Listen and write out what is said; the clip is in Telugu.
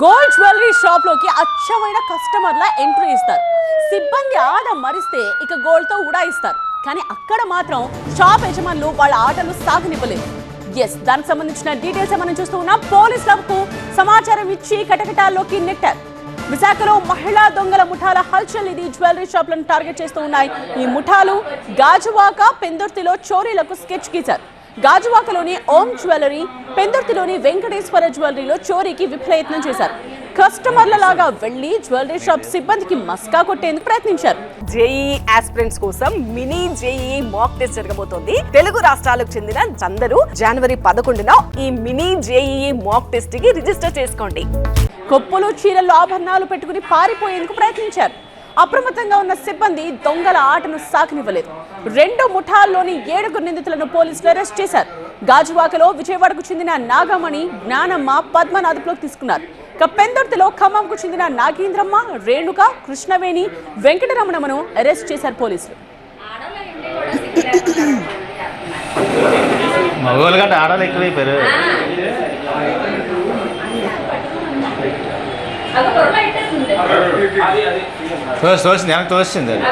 గోల్డ్ జ్యువెలరీ షాప్లోకి అచ్చమైన కస్టమర్ల ఎంట్రీ ఇస్తారు. సిబ్బంది ఆట మరిస్తే ఇక గోల్డ్తో ఉడాయిస్తారు కానీ అక్కడ మాత్రం షాప్ యజమానులు వాళ్ళ ఆటలు సాగనివ్వలేదు. ఎస్ దానికి సంబంధించిన డీటెయిల్స్ మనం చూస్తూ ఉన్నాం. పోలీసులకు సమాచారం ఇచ్చి కటకటాల్లోకి నెట్టారు. విశాఖలో మహిళా దొంగల ముఠాల హల్చల్ ఇది జ్యువెలరీ షాప్లను టార్గెట్ చేస్తూ ఉన్నాయి. ఈ ముఠాలు గాజువాక పెందుర్తిలో చోరీలకు స్కెచ్ గీశారు. గాజువాకలోని ఓం జ్యువెలరీ పెందుర్తిలోని వెంకటేశ్వర జ్యువెలరీలో చోరీకి విఫలయత్నం చేశారు. కస్టమర్ల లాగా వెళ్ళి జ్యువెలరీ షాప్ సిబ్బందికి మస్కా కొట్టేందుకు ప్రయత్నించారు. జేఈ ఆస్పిరెంట్స్ కోసం మినీ జేఈ మాక్ టెస్ట్ జరగబోతోంది. తెలుగు రాష్ట్రాలకు చెందిన అందరూ జనవరి పదకొండున ఈ మినీ జేఈ మాక్ టెస్ట్కి రిజిస్టర్ చేసుకోండి. కొప్పులు చీరలు ఆభరణాలు పెట్టుకుని పారిపోయేందుకు ప్రయత్నించారు. అప్రమత్తంగా ఉన్న సిబ్బంది దొంగల ఆటను సాకనివ్వలేదు. రెండు ముఠాల్లోని ఏడుగురు నిందితులను పోలీసులు అరెస్ట్ చేశారు. గాజువాకలో విజయవాడకు చెందిన నాగమణి జ్ఞానమ్మ పద్మను అదుపులోకి తీసుకున్నారు. ఇక పెందుర్తిలో ఖమ్మంకు చెందిన నాగేంద్రమ్మ రేణుక కృష్ణవేణి వెంకటరమణమ్మను అరెస్ట్ చేశారు పోలీసులు. మగవాళ్ళు కంటే ఆడవాళ్ళు ఎక్కువైపోయారు తోసి తోసింది వెనక్కి తోసింది అది